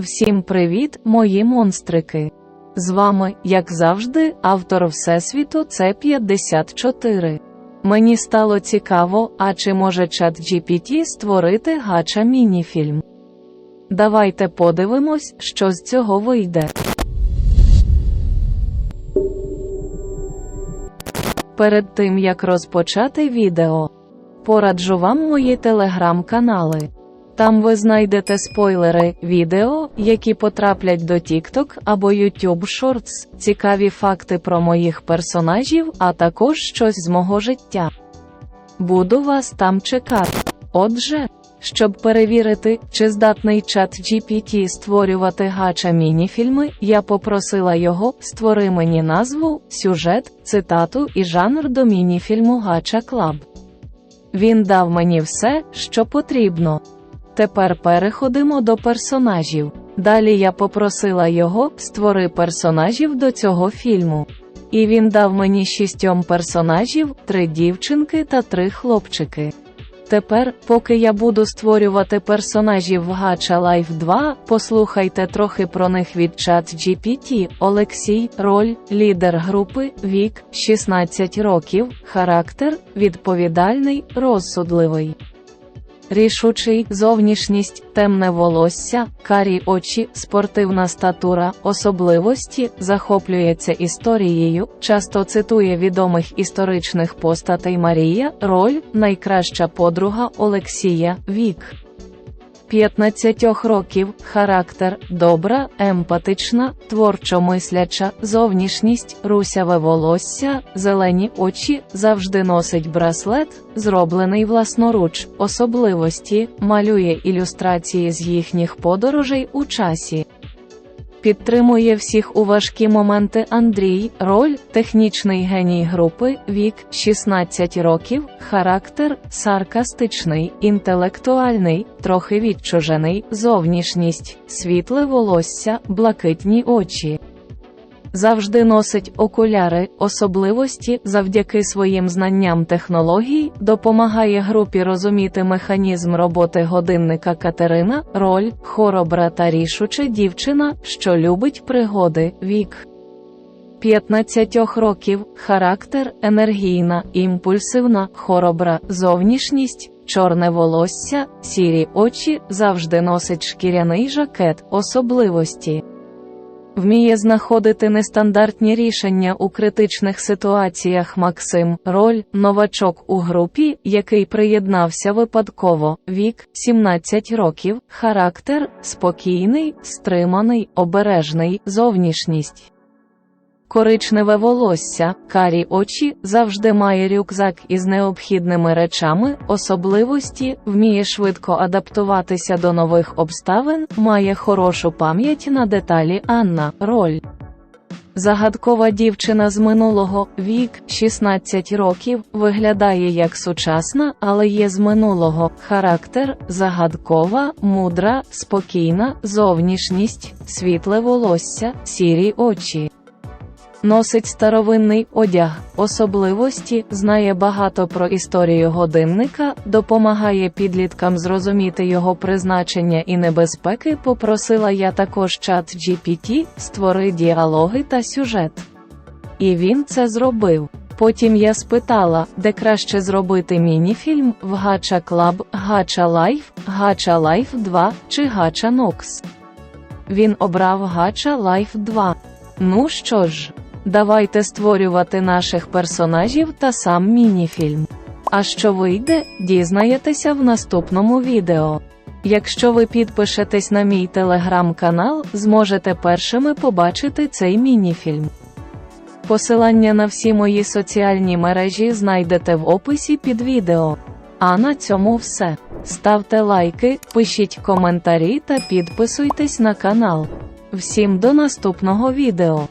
Всім привіт, мої монстрики! З вами, як завжди, автор Всесвіту це 54. Мені стало цікаво, а чи може чат GPT створити гача мініфільм? Давайте подивимось, що з цього вийде. Перед тим як розпочати відео, пораджу вам мої телеграм-канали. Там ви знайдете спойлери, відео, які потраплять до TikTok або YouTube Shorts, цікаві факти про моїх персонажів, а також щось з мого життя. Буду вас там чекати. Отже, щоб перевірити, чи здатний чат GPT створювати гача мініфільми, я попросила його створи мені назву, сюжет, цитату і жанр до мініфільму Гача Клаб. Він дав мені все, що потрібно. Тепер переходимо до персонажів. Далі я попросила його створи персонажів до цього фільму. І він дав мені шістьом персонажів, три дівчинки та три хлопчики. Тепер, поки я буду створювати персонажів в Gacha Life 2, послухайте трохи про них від чат GPT. Олексій, роль, лідер групи, вік, 16 років, характер, відповідальний, розсудливий. Рішучий зовнішність, темне волосся, карі очі, спортивна статура, особливості, захоплюється історією, часто цитує відомих історичних постатей Марія, роль, найкраща подруга Олексія, вік. 15 років, характер, добра, емпатична, творчо мисляча, зовнішність, русяве волосся, зелені очі, завжди носить браслет, зроблений власноруч, особливості, малює ілюстрації з їхніх подорожей у часі. Підтримує всіх у важкі моменти Андрій, роль, технічний геній групи, вік 16 років, характер саркастичний, інтелектуальний, трохи відчужений, зовнішність, світле волосся, блакитні очі. Завжди носить окуляри, особливості завдяки своїм знанням технологій, допомагає групі розуміти механізм роботи годинника Катерина, роль, хоробра та рішуча дівчина, що любить пригоди, вік. 15 років, характер, енергійна, імпульсивна, хоробра, зовнішність, чорне волосся, сірі очі, завжди носить шкіряний жакет, особливості. Вміє знаходити нестандартні рішення у критичних ситуаціях. Максим, роль, новачок у групі, який приєднався випадково, вік 17 років, характер спокійний, стриманий, обережний, зовнішність. Коричневе волосся, карі очі, завжди має рюкзак із необхідними речами, особливості, вміє швидко адаптуватися до нових обставин, має хорошу пам'ять на деталі Анна, роль. Загадкова дівчина з минулого, вік 16 років, виглядає як сучасна, але є з минулого характер, загадкова, мудра, спокійна, зовнішність, світле волосся, сірі очі. Носить старовинний одяг, особливості, знає багато про історію годинника, допомагає підліткам зрозуміти його призначення і небезпеки. Попросила я також чат GPT, створи діалоги та сюжет. І він це зробив. Потім я спитала, де краще зробити мініфільм в Гача Клаб, Гача Лайф, Гача Лайф 2 чи Гача Нокс. Він обрав Гача Лайф 2. Ну що ж. Давайте створювати наших персонажів та сам мініфільм. А що вийде, дізнаєтеся в наступному відео. Якщо ви підпишетесь на мій телеграм-канал, зможете першими побачити цей мініфільм. Посилання на всі мої соціальні мережі знайдете в описі під відео. А на цьому все. Ставте лайки, пишіть коментарі та підписуйтесь на канал. Всім до наступного відео.